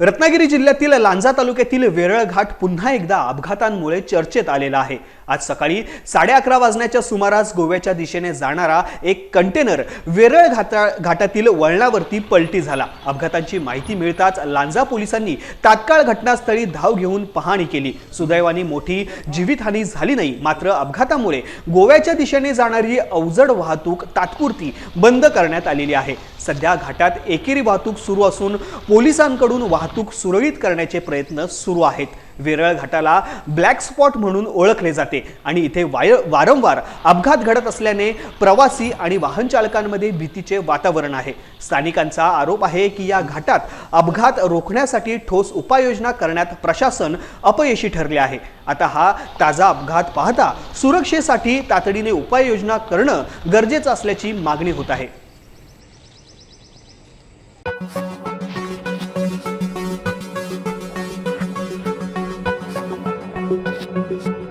रत्नागिरी जिल्ह्यातील लांजा तालुक्यातील वेरळ घाट पुन्हा एकदा अपघातांमुळे चर्चेत आलेला आहे. आज सकाळी साडे अकरा वाजण्याच्या सुमारास गोव्याच्या दिशेने जाणारा एक कंटेनर वेरळ घाटा घाटातील वळणावरती पलटी झाला. अपघातांची माहिती मिळताच लांजा पोलिसांनी तात्काळ घटनास्थळी धाव घेऊन पाहणी केली. सुदैवाने मोठी जीवितहानी झाली नाही मात्र अपघातामुळे गोव्याच्या दिशेने जाणारी अवजड वाहतूक तात्पुरती बंद करण्यात आलेली आहे. सध्या घाटात एकेरी वाहतूक सुरू असून पोलिसांकडून वाहतूक सुरळीत करण्याचे प्रयत्न सुरू आहेत. वेरळ घाटाला ब्लॅक स्पॉट म्हणून ओळखले जाते आणि इथे वाय वारंवार अपघात घडत असल्याने प्रवासी आणि वाहन चालकांमध्ये भीतीचे वातावरण आहे. स्थानिकांचा आरोप आहे की या घाटात अपघात रोखण्यासाठी ठोस उपाययोजना करण्यात प्रशासन अपयशी ठरले आहे. आता हा ताजा अपघात पाहता सुरक्षेसाठी तातडीने उपाययोजना करणं गरजेचं असल्याची मागणी होत आहे. Thank you.